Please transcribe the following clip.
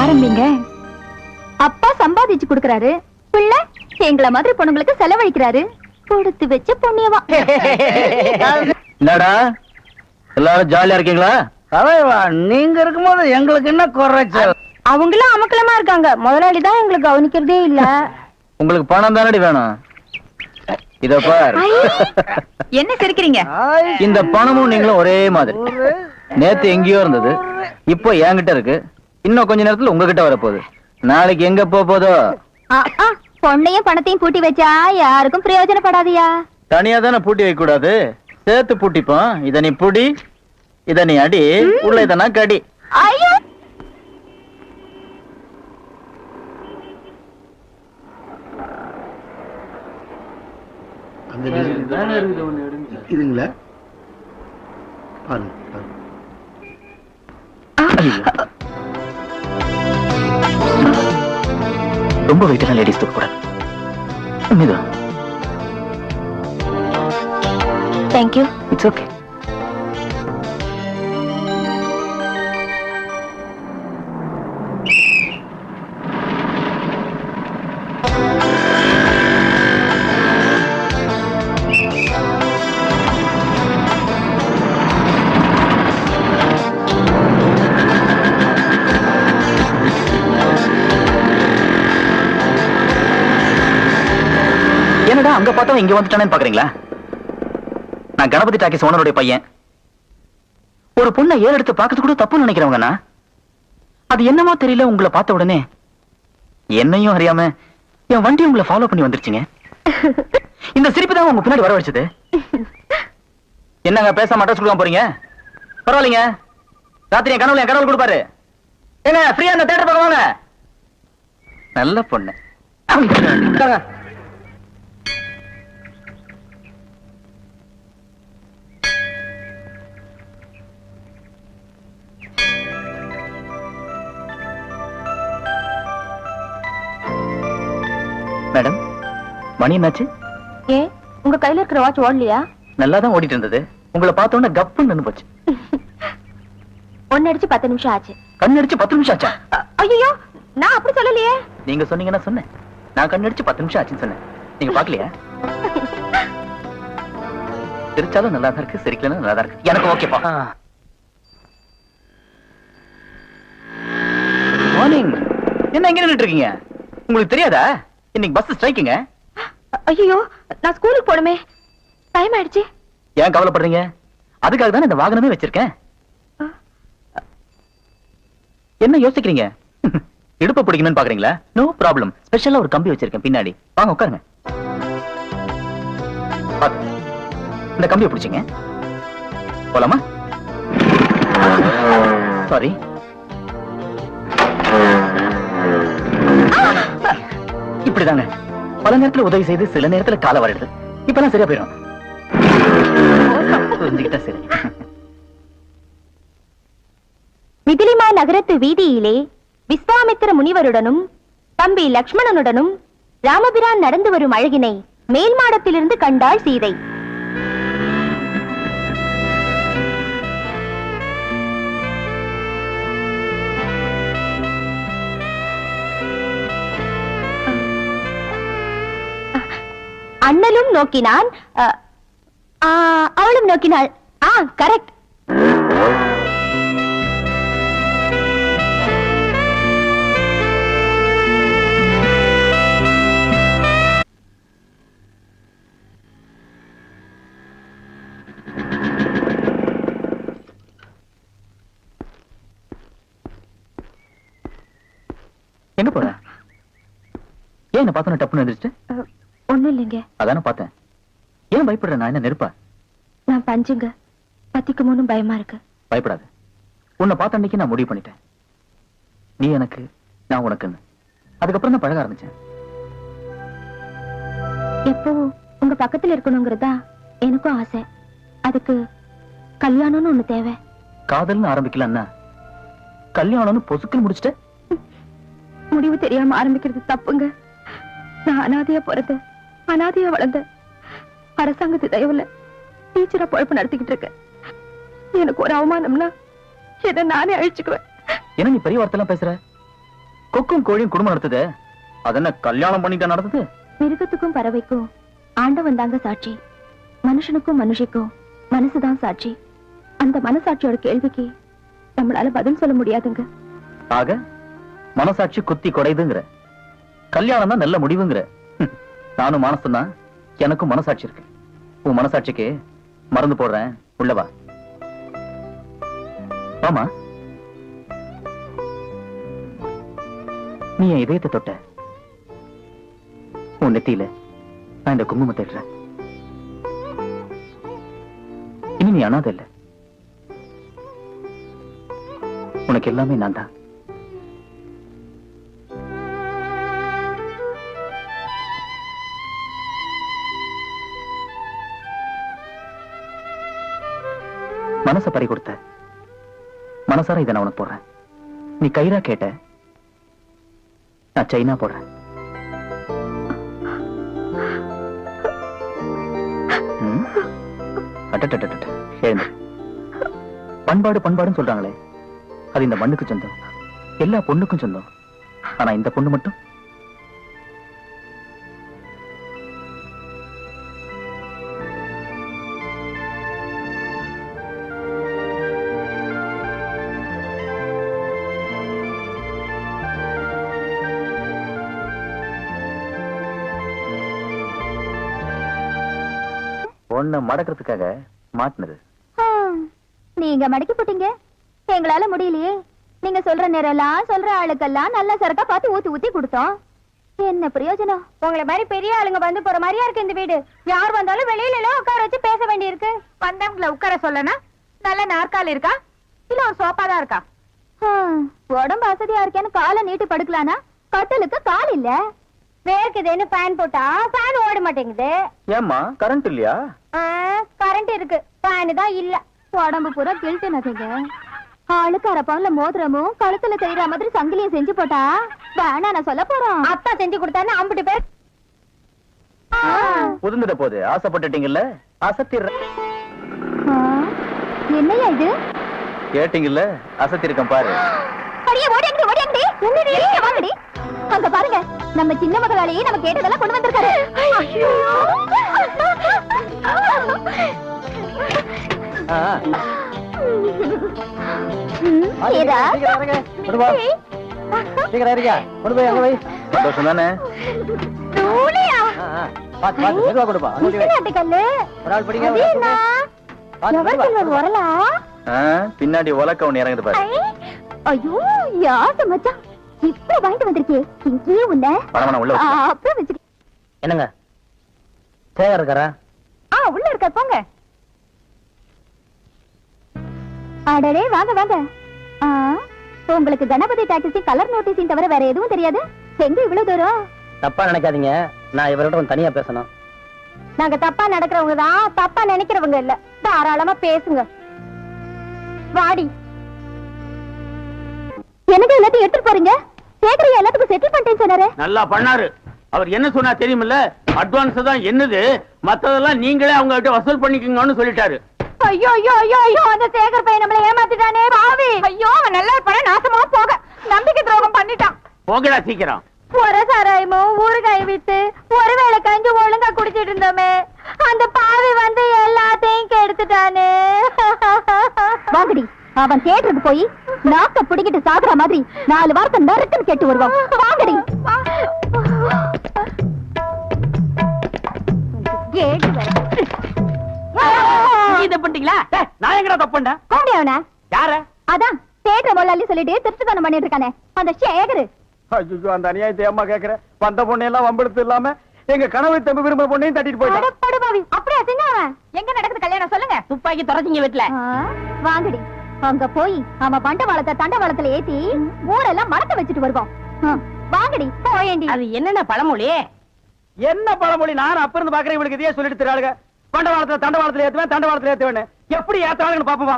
ஆரம்பிங்க. அப்பா சம்பாதிச்சு கொடுக்கறாரு. பிள்ளை எங்கள மாதிரி பொண்ணுங்களுக்கு செலவழிக்கிறாரு. கொடுத்து வச்ச புண்ணியவா என்னடா? எல்லாரும் ஜாலியா இருக்கீங்களா? தலைவா நீங்க இருக்கும்போது எங்களுக்கு என்ன குறைச்சல்? அவங்களும் அமக்கலமா இருக்காங்க. முதலாளி தான் எங்களுக்கு கவனிக்கிறதே இல்ல. உங்களுக்கு பணம் தானடி வேணும்? இத பார். என்ன சிரிக்கிறீங்க? இந்த பணமும் நீங்களும் ஒரே மாதிரி. நேத்து எங்கேயோ இருந்தது. இப்போ என்கிட்ட இருக்கு. இன்னும் கொஞ்ச நேரத்துல உங்ககிட்ட வரப்போகுது. நாளைக்கு எங்க போதோ? பொண்ணையும் பணத்தையும் பூட்டி வச்சா யாருக்கும் பிரயோஜனப்படாதியா? தனியா தானே பூட்டி வைக்க கூடாது. சேர்த்து பூட்டிப்போம். இத நீ புடி இத நீ அடி உள்ள இதனா கடி. ஐயோ அந்த இதுங்களா? பாருங்க பாருங்க. ரொம்ப வெயிட்டான லேடிஸ் தூக்க கூடாது மீது தேங்க்யூ இட்ஸ் ஓகே என்னடா அங்க பார்த்தவன் இங்க வந்துட்டானேன்னு பாக்குறீங்களா? நான் கணபதி டாக்கி சோனருடைய பையன். ஒரு பொண்ணை ஏறு எடுத்து பார்க்கறது கூட தப்புன்னு நினைக்கிறவங்கண்ணா. அது என்னமோ தெரியல உங்களை பார்த்த உடனே. என்னையும் அறியாம என் வண்டி உங்களை ஃபாலோ பண்ணி வந்துருச்சுங்க. இந்த சிரிப்பு தான் உங்க பின்னாடி வர வச்சது என்னங்க பேச மாட்டா கொடுக்காம போறீங்க? பரவாயில்லைங்க. ராத்திரி என் கனவுல என் கடவுள் கொடுப்பாரு. ஏங்க ஃப்ரீயா அந்த தேட்டர் பக்கம் வாங்க. நல்ல பொண்ணு. மேடம். மணி என்னாச்சு? ஏ உங்க கையில இருக்கிற வாட்ச் ஓடலையா? நல்லா தான் ஓடிட்டு இருந்தது உங்களை பார்த்த உடனே கப்புன்னு நின்னு போச்சு. ஒன்னு அடிச்சு பத்து நிமிஷம் ஆச்சு. கண்ணடிச்சு பத்து நிமிஷம் ஆச்சா? ஐயோ நான் அப்படி சொல்லலையே. நீங்க சொன்னீங்கன்னா சொன்னேன். நான் கண்ணடிச்சு பத்து நிமிஷம் ஆச்சுன்னு சொன்னேன். நீங்க பாக்கலையா சிரிச்சாலும் நல்லா தான் இருக்கு சிரிக்கலன்னு நல்லா தான் இருக்கு. எனக்கு ஓகேப்பா. மார்னிங் என்ன எங்க நின்னுட்டு இருக்கீங்க? உங்களுக்கு தெரியாதா? இன்னைக்கு பஸ் ஸ்ட்ரைக்குங்க ஐயோ நான் ஸ்கூலுக்கு போகணுமே. டைம் ஆயிடுச்சு. ஏன் கவலைப்படுறீங்க? அதுக்காக தானே இந்த வாகனமே வச்சிருக்கேன். என்ன யோசிக்கிறீங்க? இடுப்பு பிடிக்கணும்னு பாக்குறீங்களா? நோ ப்ராப்ளம் ஸ்பெஷலா ஒரு கம்பி வச்சிருக்கேன் பின்னாடி. வாங்க உட்காருங்க. இந்த கம்பியை பிடிச்சிங்க. போலாமா? சாரி இப்படிதாங்க. பல நேரத்துல உதவி செய்து சில நேரத்துல கால வருது இப்பெல்லாம் சரியா போயிடும். புரிஞ்சுக்கிட்டா சரி. மிதிலிமா நகரத்து வீதியிலே விஸ்வாமித்திர முனிவருடனும் தம்பி லக்ஷ்மணனுடனும் ராமபிரான் நடந்து வரும் அழகினை மேல் மாடத்திலிருந்து கண்டாள் சீதை. அண்ணலும் நோக்கினான் அவளும் நோக்கினாள். ஆ கரெக்ட் எங்க போற? ஏன் என்ன பார்த்தோன்னு டப்புன்னு வந்துருச்சு ஒண்ணும் இல்லைங்க அதானே பார்த்தேன். ஏன் பயப்படுற? நான் என்ன நெருப்பா? நான் பஞ்சுங்க. பயமா இருக்கு. பயப்படாத. உன்னை பார்த்த அன்னைக்கு நான் முடிவு பண்ணிட்டேன். நீ எனக்கு நான் உனக்குன்னு. அதுக்கப்புறம் தான் பழக ஆரம்பிச்சேன். எப்பவும் உங்க பக்கத்துல இருக்கணுங்கிறதா எனக்கும் ஆசை. அதுக்கு கல்யாணம்னு ஒண்ணு தேவை. காதல்னு ஆரம்பிக்கலன்னா? கல்யாணம்னு பொசுக்குன்னு முடிச்சிட்ட? முடிவு தெரியாம ஆரம்பிக்கிறது தப்புங்க. நான் அனாதையா போறது. அனாதையா வளர்ந்த அரசாங்கத்து தயவுல டீச்சரா பொழப்பு நடத்திக்கிட்டு இருக்கேன் எனக்கு ஒரு அவமானம்னா என்ன நானே அழிச்சுக்குவேன். என்ன நீ பெரிய வார்த்தைலாம் பேசுற? கொக்கும் கோழியும் குடும்பம் நடத்துது. அது என்ன கல்யாணம் பண்ணிட்டா நடத்துது மிருகத்துக்கும் பறவைக்கும் ஆண்டவன் தாங்க சாட்சி. மனுஷனுக்கும் மனுஷிக்கும் மனசுதான் சாட்சி. அந்த மனசாட்சியோட கேள்விக்கு நம்மளால பதில் சொல்ல முடியாதுங்க. ஆக மனசாட்சி குத்தி கொடைதுங்கிற கல்யாணம் தான் நல்ல முடிவுங்கிற. நானும் மானசம் எனக்கும் மனசாட்சி இருக்கு. உன் மனசாட்சிக்கு மறந்து போடுறேன். உள்ளவா ஆமா நீ என் இதயத்தை தொட்ட. உன் நெத்தியில நான் இந்த குங்குமத்தை இடுறேன் இனி நீ அனாதை இல்ல உனக்கு எல்லாமே நான் தான் மனச பறி கொடுத்த. மனசார இதை நான் உனக்கு போடுறேன். நீ கயிறா கேட்ட. நான் சைனா போடுறேன். ம்? எழுந்து. பண்பாடு பண்பாடுன்னு சொல்றாங்களே. அது இந்த மண்ணுக்கு சொந்தம். எல்லா பொண்ணுக்கும் சொந்தம். ஆனா இந்த பொண்ணு மட்டும்? பொண்ணை மடக்கிறதுக்காக மாட்டினது. நீங்க மடக்கி போட்டீங்க. எங்களால முடியலையே. நீங்க சொல்ற நேரம்லாம் சொல்ற ஆளுக்கெல்லாம் நல்ல சரக்கா பார்த்து ஊத்தி ஊத்தி கொடுத்தோம். என்ன பிரயோஜனம்? உங்களை மாதிரி பெரிய ஆளுங்க வந்து போற மாதிரியா இருக்கு இந்த வீடு. யார் வந்தாலும் வெளியில எல்லாம் உட்கார வச்சு பேச வேண்டியிருக்கு. வந்தவங்கள உட்கார சொல்லனா? நல்ல நாற்காலி இருக்கா? இல்ல ஒரு சோஃபா தான் இருக்கா? உடம்பு வசதியா இருக்கேன்னு காலை நீட்டி படுக்கலானா? கட்டலுக்கு கால் இல்லை. வேர்க்குதுன்னு ஃபேன் போட்டா ஃபேன் ஓட மாட்டேங்குது. ஏம்மா கரண்ட் இல்லையா? கரண்ட் இருக்கு. ஃபேன் தான் இல்ல. உடம்பு பூரா கிழ்ட்டு நகைங்க ஆளுக்கு அரை பவுன்ல மோதிரமும் கழுத்துல தெரியுற மாதிரி சங்கிலியும் செஞ்சு போட்டா வேணா நான் சொல்ல போறோம். அத்தா செஞ்சு கொடுத்தான்னு அம்பிட்டு பேர். புதுந்துட போது ஆசைப்பட்டுட்டீங்கல்ல? அசத்திடுற என்னையா இது? கேட்டீங்கல்ல? அசத்திருக்கேன் பாரு. அடியே ஓடியாங்கடி ஓடியாங்கடி என்னடி? இங்க வாங்கடி. அங்க பாருங்க. நம்ம சின்ன முதலாளியே நம்ம கேட்டதெல்லாம் கொண்டு வந்திருக்காரு. சந்தோஷம் தானே? எவர் வரலா ஆ, பின்னாடி உலக்க ஒண்ணு இறங்குது பாரு. ஐயோ யாச மச்சான்? இப்ப வாங்கிட்டு வந்திருக்கே இங்கேயே உன்ன. அப்புறம் வச்சுக்க என்னங்க? சேகர் இருக்காரா? ஆ உள்ள இருக்க போங்க. அடடே வாங்க வாங்க. ஆ, உங்களுக்கு கணபதி டாக்ஸி கலர் நோட்டீஸையும் தவிர வேற எதுவும் தெரியாது? எங்க இவ்வளவு தூரம்? தப்பா நினைக்காதீங்க. நான் இவர்கிட்ட தனியா பேசணும். நாங்க தப்பா நடக்கிறவங்க தான். தப்பா நினைக்கிறவங்க இல்ல. தாராளமா பேசுங்க. வாடி. எனக்கு எல்லாத்தையும் எடுத்துட்டு போறீங்க? கேக்குறீங்க எல்லாத்துக்கும் செட்டில் பண்ணிட்டேன்னு சொன்னாரு? நல்லா பண்ணாரு. அவர் என்ன சொன்னா தெரியுமில்ல? அட்வான்ஸ் தான் என்னது? மத்ததெல்லாம் நீங்களே அவங்க கிட்ட வசூல் பண்ணிக்கோங்கன்னு சொல்லிட்டாரு. ஐயோ ஐயோ ஐயோ ஐயோ அந்த சேகர் பையன் நம்மள ஏமாத்திட்டானே பாவி. ஐயோ அவன் நல்லா இருப்பானே? நாசமா போக. நம்பிக்கை துரோகம் பண்ணிட்டான். போகடா சீக்கிரம். ஒரு சாராயமும் ஊறுகாய் வித்து ஒருவேளை கஞ்சி ஒழுங்கா குடிச்சிட்டு இருந்தோமே. அந்த பாவி வந்து எல்லாத்தையும் கெடுத்துட்டானே. வாங்கடி. அவன் தேட்டருக்கு போய் நாக்க பிடிக்கிட்டு சாகுற மாதிரி நாலு வாரத்தை நறுக்குன்னு கேட்டு வருவான். வாங்கடி. கேட்டு இத பண்ணிட்டீங்களா? நான் எங்கடா தப்புண்டா கூப்பிடு அவன. யார? அதான் தேட்டர் முதலாளி சொல்லிட்டு திருட்டுத்தனம் பண்ணிட்டு இருக்கானே. அந்த சேகரு. ஐயோ அந்த அநியாயத்தை அம்மா கேக்குற? வந்த பொண்ணையெல்லாம் வம்பெடுத்து இல்லாம எங்க கனவு தம்பி விரும்புற பொண்ணையும் தட்டிட்டு போயிட்டான். அப்படியா செஞ்சவன் எங்க நடக்குது கல்யாணம் சொல்லுங்க. துப்பாக்கி தொடச்சிங்க வீட்டுல. வாங்கடி. அங்க போய் அவன் பண்டவாளத்தை தண்டவாளத்துல ஏத்தி ஊரெல்லாம் மறக்க வச்சுட்டு வருவான் ஆ, வாங்கடி போயேண்டி அது என்னென்ன பழமொழி? என்ன பழமொழி? நான் அப்ப இருந்து பாக்குறேன் இவளுக்கு இதையே சொல்லிட்டு தராளுங்க பண்டவாளத்துல தண்டவாளத்துல ஏத்துவேன் தண்டவாளத்துல ஏத்துவேன் எப்படி ஏத்தாளுன்னு பாப்பவா